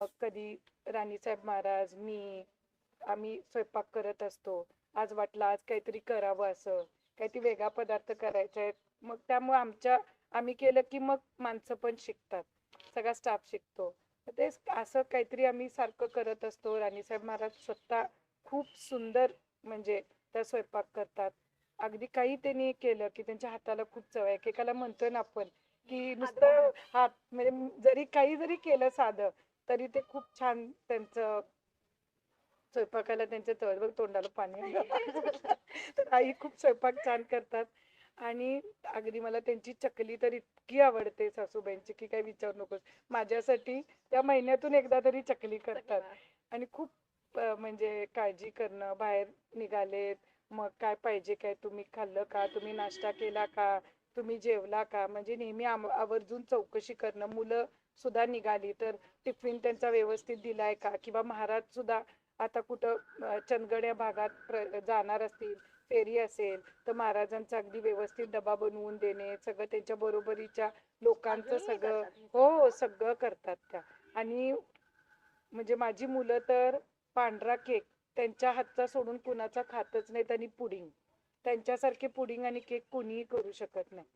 कधी राणीसाहेब महाराज मी आम्ही स्वयंपाक करत असतो. आज वाटलं आज काहीतरी करावं असं. काहीतरी वेगळा पदार्थ करायचा आहे. मग त्यामुळे आमच्या आम्ही केलं की मग माणसं पण शिकतात. सगळा स्टाफ शिकतो. तेच असं काहीतरी आम्ही सारखं करत असतो. राणीसाहेब महाराज स्वतः खूप सुंदर म्हणजे त्या स्वयंपाक करतात. अगदी काही त्यांनी केलं की त्यांच्या हाताला खूप चव आहे. एकेकाला म्हणतोय ना आपण की नुसतं हात म्हणजे जरी काही जरी केलं साधं तरी ते खूप छान त्यांचं स्वयंपाकाला त्यांच्या बघ तोंडाला पाणी. तर आई खूप स्वयंपाक छान करतात. आणि अगदी मला त्यांची चकली तर इतकी आवडते सासूबाईंची की काही विचारू नकोस. माझ्यासाठी त्या महिन्यातून एकदा तरी चकली करतात. आणि खूप म्हणजे काळजी करणं बाहेर निघालेत. मग काय पाहिजे काय तुम्ही खाल्लं का? तुम्ही नाश्ता केला का? तुम्ही जेवला का? म्हणजे नेहमी आवर्जून चौकशी करणं. मुलं सुद्धा निघाली तर टिफिन त्यांचा व्यवस्थित दिलाय का? किंवा महाराज सुद्धा आता कुठं चंदगड या भागात जाणार असतील फेरी असेल तर महाराजांचा अगदी व्यवस्थित डबा बनवून देणे सगळं त्यांच्या बरोबरीच्या लोकांचं सगळं. हो हो सगळं करतात त्या. आणि म्हणजे माझी मुलं तर पांढरा केक त्यांच्या हातचा सोडून कुणाचा खातच नाहीत आणि पुडिंग. त्यांच्यासारखे पुडिंग आणि केक कुणीही करू शकत नाही.